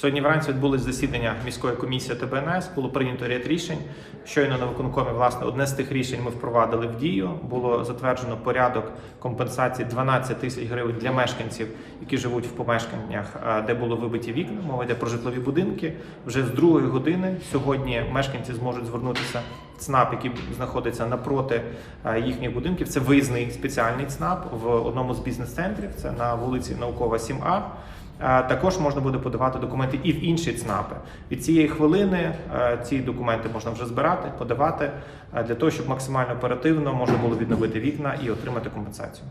Сьогодні вранці відбулось засідання міської комісії ТБНС. Було прийнято ряд рішень. Щойно на виконкомі, власне, одне з тих рішень ми впровадили в дію. Було затверджено порядок компенсації 12 тисяч гривень для мешканців, які живуть в помешканнях, е, де було вибиті вікна. Мова йде про житлові будинки. Вже з другої години сьогодні мешканці зможуть звернутися ЦНАП, який знаходиться напроти е, їхніх будинків. Це виїзний спеціальний ЦНАП в одному з бізнес-центрів. Це на вулиці Наукова 7А. Е, також можна буде подавати документи і в інші ЦНАПи. Від цієї хвилини е, ці документи можна вже збирати, подавати е, для того, щоб максимально оперативно можна було відновити вікна і отримати компенсацію.